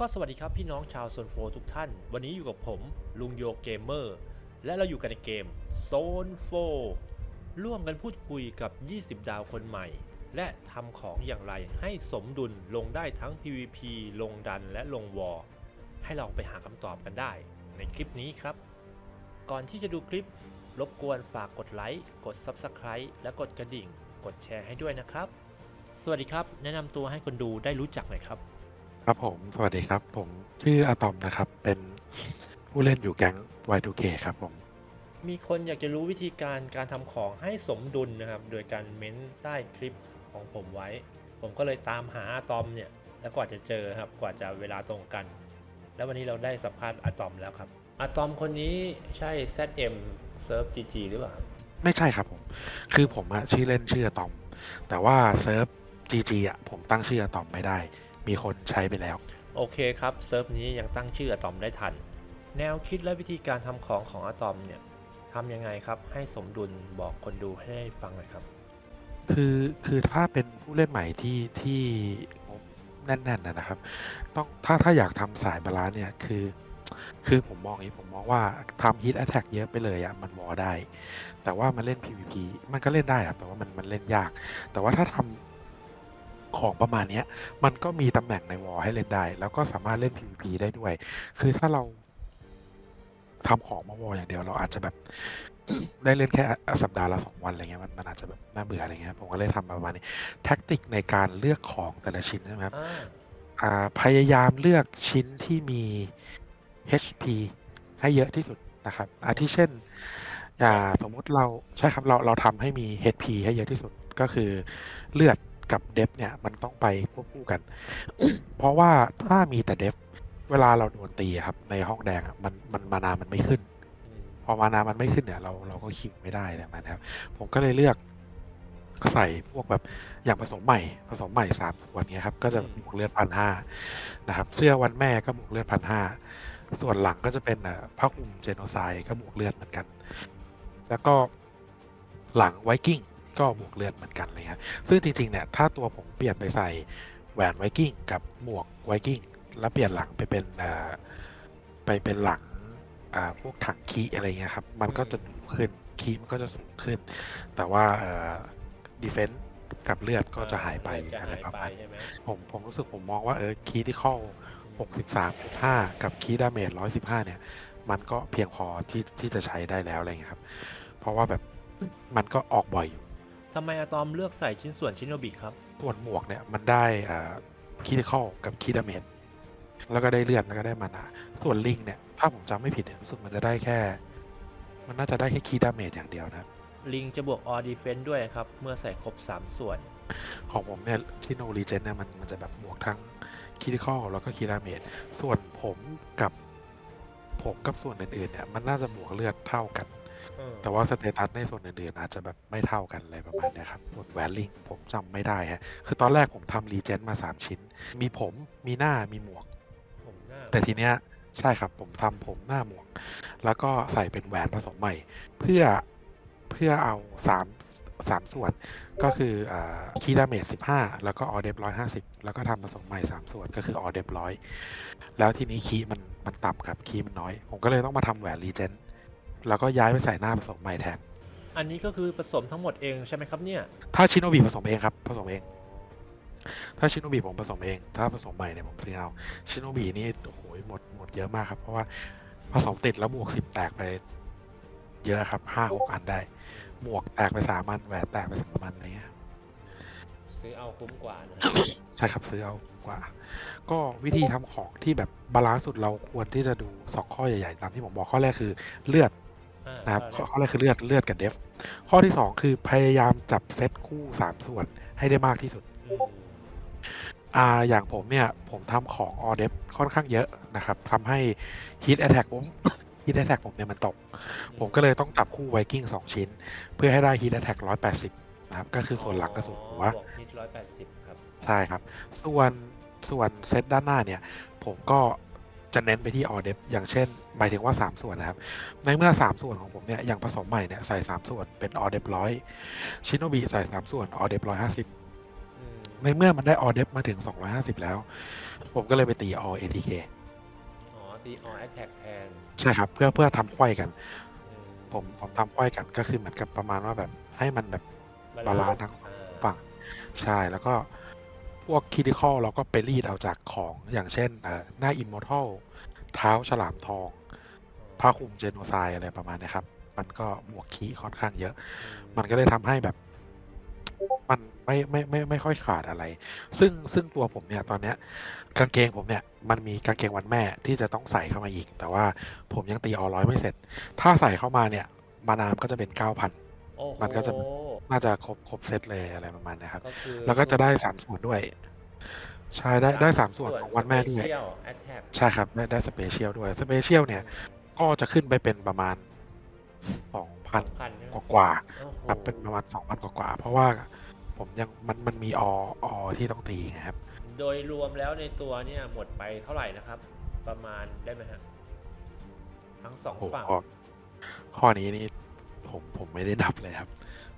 ก็สวัสดีครับพี่น้องชาวโซนโฟทุกท่าน วันนี้อยู่กับผมลุงโยเกมเมอร์ และเราอยู่กันในเกมโซนโฟร่วมกันพูดคุยกับ 20 ดาวคนใหม่ และทำของอย่างไรให้สมดุลลงได้ทั้ง PVP ลงดันและลงวอร์ให้เราไปหาคำตอบกันได้ ในคลิปนี้ครับ ก่อนที่จะดูคลิป รบกวนฝากกดไลค์กด Subscribe และกดกระดิ่ง กดแชร์ให้ด้วยนะครับ สวัสดีครับ แนะนำตัวให้คนดูได้รู้จักหน่อยครับ ครับผม สวัสดีครับ ผมชื่ออะตอมนะครับ เป็นผู้เล่นอยู่แก๊ง Y2K ครับผม มีคนอยากจะรู้วิธีการการทำของให้สมดุลนะครับ โดยการเม้นใต้คลิปของผมไว้ ผมก็เลยตามหาอะตอมเนี่ย แล้วกว่าจะเจอครับ กว่าจะเวลาตรงกัน แล้ววันนี้เราได้สัมภาษณ์อะตอมแล้วครับอะตอมคนนี้ใช่ ZM Surf GG หรือเปล่าครับไม่ใช่ครับผม คือผมอะชื่อเล่นชื่ออะตอม แต่ว่าเซิร์ฟ GG อะผมตั้งชื่ออะตอมไม่ได้ มีคนใช้ไปแล้ว โอเคครับ เซิร์ฟนี้ยังตั้งชื่ออะตอมได้ทัน แนวคิดและวิธีการทำของของอะตอมเนี่ยทำยังไงครับ ให้สมดุลบอกคนดูให้ได้ฟังหน่อยครับ คือคือถ้าเป็นผู้เล่นใหม่ที่ที่งบแน่นๆนะนะครับ ต้องถ้าถ้าอยากทำสายบาลานซ์เนี่ยคือ คือผมมองอย่างนี้ผมมองว่าทำฮิตแอ t แทกเยอะไปเลยอะมันวอได้ แต่ว่ามันเล่น PVP มันก็เล่นได้อะแต่ว่ามันมันเล่นยาก แต่ว่าถ้าทำ ของประมาณเนี้ยมันก็มีตำแหน่งในวอลให้เล่นได้ แล้วก็สามารถเล่น PVP ได้ด้วย คือถ้าเราทำของมาวอลอย่างเดียวเราอาจจะแบบ ได้เล่นแค่สัปดาห์ละสองวันอะไรเงี้ยมันมันอาจจะแบบน่าเบื่ออะไรเงี้ยผมก็เลยทำประมาณนี้แท็กติกในการเลือกของแต่ละชิ้นใช่ไหมครับอ่าอ่าพยายามเลือกชิ้นที่มี HP ให้เยอะที่สุดนะครับอาทิเช่นอ่าสมมุติเราใช่ครับเราเราทำให้มี HP ให้เยอะที่สุดก็คือเลือด กับเดฟเนี่ยมันต้องไปควบคู่กัน เพราะว่าถ้ามีแต่เดฟเวลาเราโดนตีครับในห้องแดงอะมันมันมานามันไม่ขึ้น พอมานามันไม่ขึ้นเนี่ย เราเราก็คิวไม่ได้แล้วนะครับ ผมก็เลยเลือกใส่พวกแบบอย่างผสมใหม่ผสมใหม่สามส่วนเนี้ยครับก็จะบวกเลือดพันห้านะครับ เสื้อวันแม่ก็บวกเลือดพันห้าส่วนหลังก็จะเป็นอ่อผ้าคลุมเจโนไซก็บวกเลือดเหมือนกัน แล้วก็หลังไวกิ้ง ก็บวกเลือดเหมือนกันเลยครับซึ่งจริงๆเนี่ยถ้าตัวผมเปลี่ยนไปใส่แหวนไวกิ้งกับหมวกไวกิ้งแล้วเปลี่ยนหลังไปเป็นเอ่อไปเป็นหลังอ่าพวกถังคีอะไรเงี้ยครับมันก็จะสูงขึ้นคีมันก็จะสูงขึ้น แต่ว่าเอ่อดีเฟนต์กับเลือดก็จะหายไปจะอะไรหายประไปมาณใช่ไหมผมผมรู้สึกผมมองว่าเออคีที่เข้า 63.5 กับคีดาเมจ115 เนี่ย มันก็เพียงพอที่ที่จะใช้ได้แล้วอะไรเงี้ยครับ เพราะว่าแบบมันก็ออกบ่อยอยู่ ทำไมอะตอมเลือกใส่ชิ้นส่วนชินโนบิครับ ส่วนหมวกเนี่ยมันได้อ่าคีที่เข้ากับคีดาเมจแล้วก็ได้เลือดแล้วก็ได้มานาส่วนลิงเนี่ยถ้าผมจำไม่ผิดเนี่ยรู้สึกมันจะได้แค่ มันน่าจะได้แค่คีดาเมจอย่างเดียวนะครับลิงจะบวกออดีเฟนด้วยครับ เมื่อใส่ครบ 3 ส่วน ของผมเนี่ยที่โนรีเจนเนี่ยมันมันจะแบบบวกทั้งคีริคอลแล้วก็คีดาเมจส่วนผมกับผมกับส่วนอื่นๆเนี่ยมันน่าจะบวกเลือดเท่ากัน แต่ว่าสเตตัสในส่วนอื่นๆอาจจะแบบไม่เท่ากันอะไรประมาณเนี้ยครับส่วนแหวนลิงผมจำไม่ได้ฮะ คือตอนแรกผมทำรีเจนมา 3 ชิ้น มีผมมีหน้ามีหมวกผมหน้าแต่ทีเนี้ยใช่ครับผมทำผมหน้าหมวก แล้วก็ใส่เป็นแหวนผสมใหม่ เพื่อเพื่อเอาสามสามส่วน ก็คืออ่าคีดาเมจสิบห้าแล้วก็ออเดฟร้อยห้าสิบแล้วก็ทำผสมใหม่สามส่วนก็คือออเดฟร้อยแล้วทีนี้คีย์มันมันต่ำครับคีย์มันน้อย ผมก็เลยต้องมาทำแหวนรีเจน แล้วก็ย้ายไปใส่หน้าผสมใหม่แทน อันนี้ก็คือผสมทั้งหมดเองใช่ไหมครับเนี่ย ถ้าชิโนบิผสมเองครับผสมเอง ถ้าชิโนบิผมผสมเอง ถ้าผสมใหม่เนี่ยผมซื้อเอาชิโนบินี่โอ้โหหมดหมดเยอะมากครับ เพราะว่าผสมติดแล้วบวกสิบแตกไป เยอะครับห้าหกอันได้หมวกแตกไปสามอันแหวนแตกไปสามอันอะไรเงี้ยซื้อเอาคุ้มกว่านะใช่ครับซื้อเอากว่า ก็วิธีทำของที่แบบบาลานซ์สุดเราควรที่จะดูสองข้อใหญ่ๆตามที่ผมบอกข้อแรกคือเลือดอ่า นะครับข้ข้ออข้อแรกคือเลือดเลือดกับเดฟ ข้อที่สองคือพยายามจับเซตคู่สามส่วนให้ได้มากที่สุดอืมอ่าอย่างผมเนี่ยผมทำของออเดฟค่อนข้างเยอะนะครับทำให้ Heat Attack ผม Heat Attack ผมเนี่ยมันตก ผมก็เลยต้องจับคู่ไวกิ้งสองชิ้น เพื่อให้ได้ Heat Attack 180นะครับก็คือส่วนหลังกับส่วนหัวบวกฮิตร้อยแปดสิบครับใช่ครับ ส่วนส่วนเซตด้านหน้าเนี่ย ผมก็ จะเน้นไปที่ออเดฟอย่างเช่น หมายถึงว่า 3 ส่วนนะครับ ในเมื่อ 3 ส่วนของผมเนี่ย อย่างผสมใหม่เนี่ย ใส่ 3 ส่วนเป็นออเดฟร้อยชิโนบิใส่ 3 ส่วนออเดฟร้อยห้าสิบอืมในเมื่อมันได้ออเดฟมาถึง 250 แล้ว ผมก็เลยไปตีออ ATK อ๋อ ตีออแอคแท็กแทน ใช่ครับ เพื่อเพื่อทำไขว้กันอืผมผมทำไขว้กันก็คือเหมือนกับประมาณว่าแบบให้มันแบบบาลานซ์ทั้งอ่าฝั่งใช่แล้วก็ พวกคิดิคอลเราก็ไปรีดเอาจากของอย่างเช่นเอ่อหน้าอิมมอร์ทัลเท้าฉลามทองผ้าคลุมเจโนไซด์อะไรประมาณเนี้ยครับ มันก็บวกคีย์ค่อนข้างเยอะ มันก็เลยทำให้แบบ มันไม่ไม่ไม่ไม่ค่อยขาดอะไร ซึ่งซึ่งตัวผมเนี่ยตอนเนี้ย กางเกงผมเนี่ย มันมีกางเกงวันแม่ที่จะต้องใส่เข้ามาอีก แต่ว่าผมยังตีออร้อยไม่เสร็จ ถ้าใส่เข้ามาเนี่ย มานามก็จะเป็นเก้าพันโอ้โหมันก็จะ น่าจะครบครบเซตเลยอะไรประมาณเนี้ยครับ ก็คือแล้วก็จะได้สามส่วนด้วย ใช่ได้ได้สามส่วนของวันแม่ด้วยแอคแท็กใช่ครับได้ได้สเปเชียลด้วยสเปเชียลเนี่ย ก็จะขึ้นไปเป็นประมาณสองพันพันกว่าโอ้โหๆครับเป็นประมาณสองพันกว่าๆเพราะว่าผมยังมันมันมีอออที่ต้องตีไงครับโดยรวมแล้วในตัวเนี่ยหมดไปเท่าไหร่นะครับ ประมาณได้ไหมฮะทั้งสองโอ้โหฝั่ง ข้อข้อนี้นี่ผมผมไม่ได้นับเลยครับ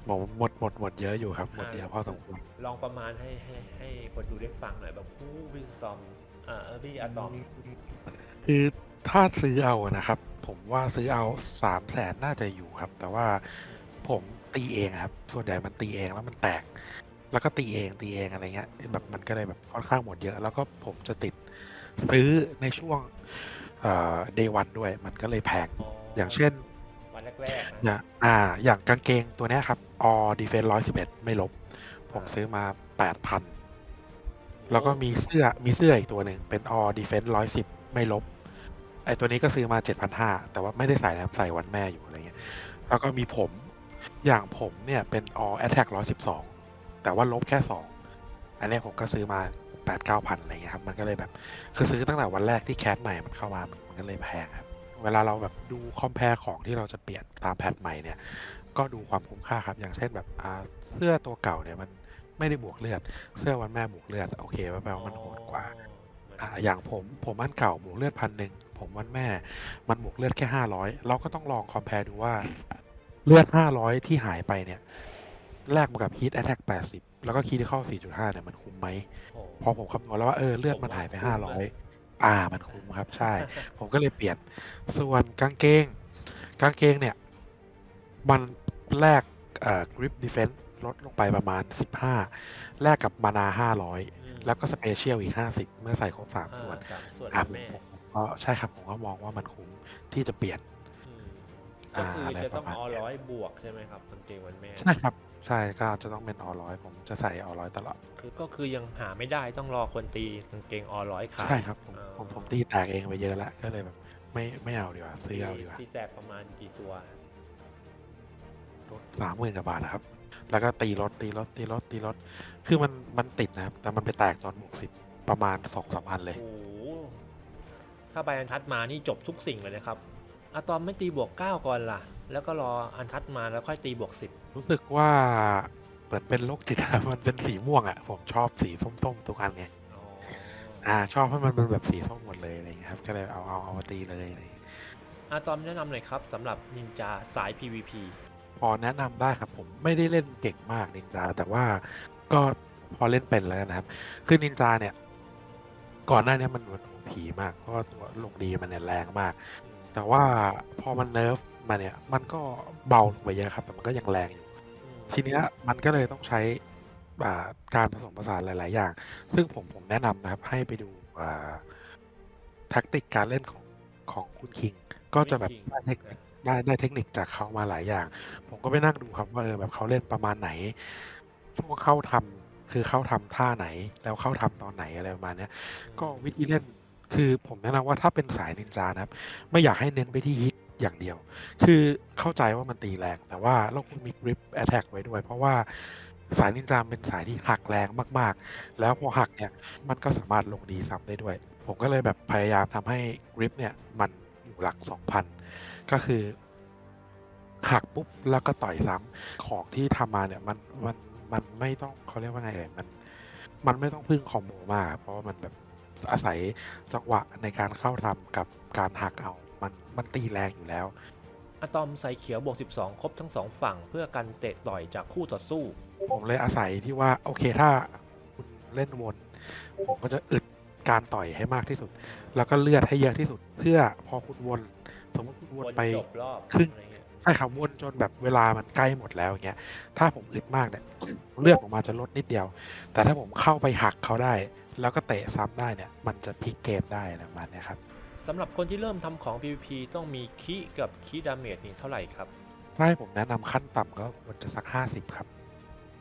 หมดหมดหมดหมดเยอะอยู่ครับหมดเยอะพอสมควรลองประมาณให้ให้ให้คนดูได้ฟังหน่อยแบบผู้พี่สตอมอ่าเออพี่อะตอมคือถ้าซื้อเอานะครับ ผมว่าซื้อเอาสามแสนน่าจะอยู่ครับ แต่ว่าผมตีเองครับ ส่วนใหญ่มันตีเองแล้วมันแตก แล้วก็ตีเองตีเองอะไรเงี้ยแบบมันก็เลยแบบค่อนข้างหมดเยอะ แล้วก็ผมจะติดซื้อในช่วงเอ่อ day one ด้วย มันก็เลยแพงอย่างเช่นวัน แรกๆอนะย่างอ่า อย่างกางเกงตัวเนี้ยครับ all defense ร้อยสิบเอ็ดไม่ลบ ผมซื้อมาแปดพันแล้วก็มีเสื้อมีเสื้ออีกตัวหนึ่งเป็น all defense ร้อยสิบไม่ลบ ไอตัวนี้ก็ซื้อมาเจ็ดพันห้าแต่ว่าไม่ได้ใส่นะครับใส่วันแม่อยู่อะไรเงี้ย แล้วก็มีผม อย่างผมเนี่ยเป็น all attack ร้อยสิบสองแต่ว่าลบแค่สองอันเนี้ยผมก็ซื้อมาแปดเก้าพันอะไรเงี้ยครับ มันก็เลยแบบ คือซื้อตั้งแต่วันแรกที่แคสใหม่มันเข้ามา มันก็เลยแพงครับ เวลาเราแบบดูคอมเพลของที่เราจะเปลี่ยนตามแพทใหม่เนี่ย ก็ดูความคุ้มค่าครับ อย่างเช่นแบบอ่าเสื้อตัวเก่าเนี่ยมันไม่ได้บวกเลือด เสื้อวันแม่บวกเลือด โอเคแปลว่ามันโหดกว่าอ่าอย่างผมผมอันเก่าบวกเลือดพันหนึ่งผมวันแม่ มันบวกเลือดแค่ห้าร้อยเราก็ต้องลองคอมเพลดูว่าเลือดห้าร้อยที่หายไปเนี่ยแลกมากับฮีทแอทแทกแปดสิบแล้วก็คีย์ที่เข้าสี่จุดห้าเนี่ยมันคุ้มไหมโอ้พอผมคำนวณแล้วว่าเออเลือดมันหายไปห้าร้อย อ่ามันคุ้มครับใช่ ผมก็เลยเปลี่ยนส่วนกางเกง กางเกงเนี่ย มันแลกเอ่อกริปดีเฟน s ์ลดลงไปประมาณ 15 แลกกับมานา 500อืมแล้วก็สเปเชียลอีก 50 เมื่อใส่ครบ 3 ส่วนอ่าสามส่วนอะวันผมแม่ผมผมก็ใช่ครับผมก็มองว่ามันคุ้มที่จะเปลี่ยน อืมอ่าก็คืออะไรจะต้องประมาณออเนี้ย ร้อยบวกใช่ไหมครับกางเกงวันแม่ ใช่ครับ ใช่ก็จะต้องเป็นออร้อยผมจะใส่ออร้อยตลอด คือก็คือยังหาไม่ได้ต้องรอคนตีกางเกงออร้อยขายใช่ครับผมอ่าผมผมตีแตกเองไปเยอะแล้วก็เลยแบบ ไม่ไม่เอาดีกว่าซื้อเอาดีกว่าที่แจกประมาณกี่ตัวรถสามหมื่นกว่าบาทนะครับ แล้วก็ตีรถตีรถตีรถตีรถ คือมันมันติดนะครับ แต่มันไปแตกตอนบวกสิบประมาณสองสามพันเลย โอ้โหถ้าใบอันทัดมานี่จบทุกสิ่งเลยนะครับอะตอมไม่ตีบวก 9 ก่อนล่ะ แล้วก็รออันทัดมาแล้วค่อยตีบวก10รู้สึกว่าเหมือนเป็นโรคจิตอะมันเป็นสีม่วงอะผมชอบสีส้มๆทุกอันไงอ๋ออ่า ชอบให้มันเป็นแบบสีส้มหมดเลยอะไรอย่างเงี้ยครับ ก็เลยเอาเอาเอามาตีเลยอะไรอย่างเงี้ยอะตอมแนะนำหน่อยครับสำหรับนินจาสาย PVP พอแนะนำได้ครับผมไม่ได้เล่นเก่งมากนินจา แต่ว่าก็พอเล่นเป็นแล้วนะครับ คือนินจาเนี่ย ก่อนหน้านี้มันมันผีมากเพราะว่าตัวลงดีมันเนี่ยแรงมาก แต่ว่าพอมันเนิร์ฟ มาเนี่ย มันก็เบาลงไปเยอะครับ แต่มันก็ยังแรงอยู่ ทีเนี้ยมันก็เลยต้องใช้อ่าการผสมผสานหลาย ๆ อย่าง ซึ่งผมผมแนะนำนะครับ ให้ไปดูอ่าแท็กติกการเล่นของของคุณคิง ก็จะแบบได้เทคนิคได้ได้เทคนิคจากเขามาหลายอย่าง ผมก็ไปนั่งดูครับว่าเออแบบเขาเล่นประมาณไหน ช่วงเข้าทำคือเข้าทำท่าไหน แล้วเข้าทำตอนไหนอะไรประมาณเนี้ย ก็วิธีเล่นคือผมแนะนำว่าถ้าเป็นสายนินจานะครับ ไม่อยากให้เน้นไปที่ฮิต อย่างเดียว คือเข้าใจว่ามันตีแรง แต่ว่าเราควรมีกริปแอ t แทกไว้ด้วย เพราะว่าสายนินจาเป็นสายที่หักแรงมากๆ แล้วพอหักเนี่ย มันก็สามารถลงดีซ้ำได้ด้วย ผมก็เลยแบบพยายามทำให้กริปเนี่ย มันอยู่หลัก 2,000 ก็คือหักปุ๊บแล้วก็ต่อยซ้ำของที่ทำมาเนี่ยมันมันมันไม่ต้องเขาเรียกว่าไงเอ่ยมัน มันไม่ต้องพึ่งคอมโบมาก เพราะว่ามันแบบอาศัยจังหวะในการเข้าทำกับการหักเอา มันมันตีแรงอยู่แล้ว อะตอมใส่เขียวบวก 12 ครบทั้งสองฝั่งเพื่อกันเตะต่อยจากคู่ต่อสู้ ผมเลยอาศัยที่ว่าโอเคถ้าคุณเล่นวน ผมก็จะอึดการต่อยให้มากที่สุด แล้วก็เลือดให้เยอะที่สุด เพื่อพอคุณวน สมมติคุณวนวนไป จบรอบครึ่ง อะไรเงี้ยใช่ครับวนจนแบบเวลามันใกล้หมดแล้วอย่างเงี้ย ถ้าผมอึดมากเนี่ยเลือดผมอาจจะลดนิดเดียว แต่ถ้าผมเข้าไปหักเขาได้ แล้วก็เตะซ้ำได้เนี่ย มันจะพลิกเกมได้อะไรประมาณเนี้ยครับ สำหรับคนที่เริ่มทำของ PVP ต้องมีคีกับคีดาเมจนี่เท่าไหร่ครับ ถ้าให้ผมแนะนำขั้นต่ำก็ควรจะสักห้าสิบครับ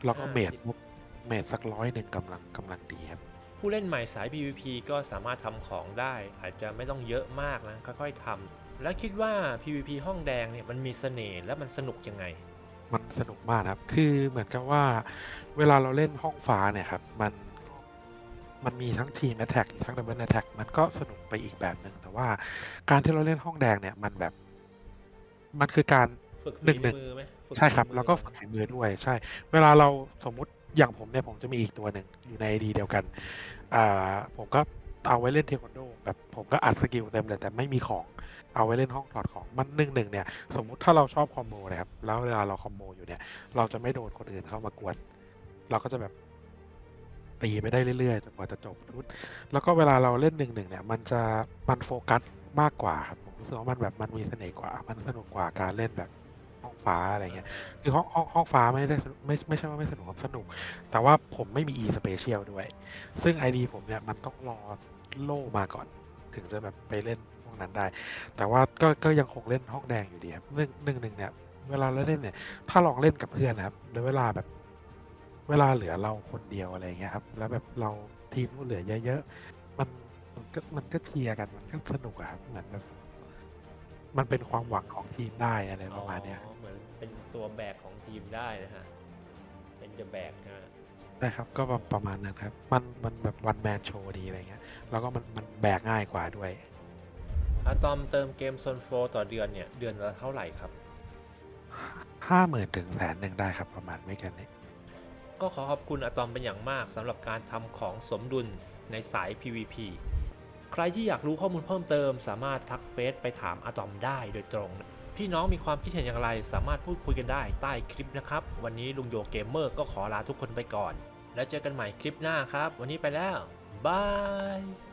แล้วก็50เมดปุ๊บเมดสักร้อยหนึ่งกำลังกำลังดีครับ ผู้เล่นใหม่สาย PVP ก็สามารถทำของได้ อาจจะไม่ต้องเยอะมากนะ ค่อยๆทำแล้วคิดว่า PVP ห้องแดงเนี่ยมันมีเสน่ห์และมันสนุกยังไง มันสนุกมากนะครับ คือเหมือนกับว่า เวลาเราเล่นห้องฟ้าเนี่ยครับ มันก็ มันมีทั้งทีมแอ t แทกทั้งดับเบิลแอ t แทกมันก็สนุกไปอีกแบบหนึ่งแต่ว่าการที่เราเล่นห้องแดงเนี่ยมันแบบ มันคือการฝึกหนึ่ฝีงหนึ่งมือไหมฝึใช่ครับฝีมือแล้วก็ฝึกฝีมือด้วยใช่ เวลาเราสมมุติอย่างผมเนี่ยผมจะมีอีกตัวหนึ่งอยู่ในดีเดียวกันอ่าผมก็เอาไว้เล่นเทควันโดแบบผมก็อัดสกิลเต็มเลยแต่ไม่มีของเอาไว้เล่นห้องถอดของมันหนึ่งหนึ่งเนี่ย สมมุติถ้าเราชอบคอมโบนะครับแล้วเวลาเราคอมโบอยู่เนี่ย เราจะไม่โดนคนอื่นเข้ามากวนเราก็จะแบบ ตีไปได้เรื่อยๆจนกว่าจะจบชุด แล้วก็เวลาเราเล่นหนึ่งหนึ่งเนี่ย มันจะมันโฟกัสมากกว่าครับผมรู้สึกว่ามันแบบมันมีเสน่ห์กว่า มันสนุกกว่าการเล่นแบบห้องฟ้าอะไรเงี้ยคือห้องห้องห้องฟ้าไม่ได้ไม่ไม่ใช่ว่าไม่สนุกครับสนุก แต่ว่าผมไม่มี e special ด้วย ซึ่ง ID ผมเนี่ยมันต้องรอโล่มาก่อน ถึงจะแบบไปเล่นพวกนั้นได้ แต่ว่าก็ก็ยังคงเล่นห้องแดงอยู่ดีครับหนึ่งหนึ่งหนึ่งเนี่ยเวลาเราเล่นเนี่ย ถ้าลองเล่นกับเพื่อนนะครับแล้วเวลาแบบ เวลาเหลือเราคนเดียวอะไรเงี้ยครับ แล้วแบบเราทีมนู้นเหลือเยอะๆมันมันก็มันก็เชียร์กันมันก็สนุกอะครับเหมือนแบบมันเป็นความหวังของทีมได้อะไรประมาณเนี้ยอ๋อเหมือนเป็นตัวแบกของทีมได้นะฮะ เป็นจะแบกนะฮะ นะครับ ก็ประประมาณนั้นครับ มันมันแบบวันแมนโชว์ดีอะไรเงี้ย แล้วก็มันมันแบกง่ายกว่าด้วยอะตอมเติมเกมโซนโฟต่อเดือนเนี่ย เดือนละเท่าไหร่ครับ ห้าหมื่นถึงแสนหนึ่งได้ครับประมาณไม่เกินนี้ ก็ขอขอบคุณอะตอมเป็นอย่างมากสำหรับการทำของสมดุลในสาย PVP ใครที่อยากรู้ข้อมูลเพิ่มเติม สามารถทักเฟซไปถามอะตอมได้โดยตรง พี่น้องมีความคิดเห็นอย่างไร สามารถพูดคุยกันได้ใต้คลิปนะครับ วันนี้ลุงโยเกมเมอร์ก็ขอลาทุกคนไปก่อน แล้วเจอกันใหม่คลิปหน้าครับ วันนี้ไปแล้วบาย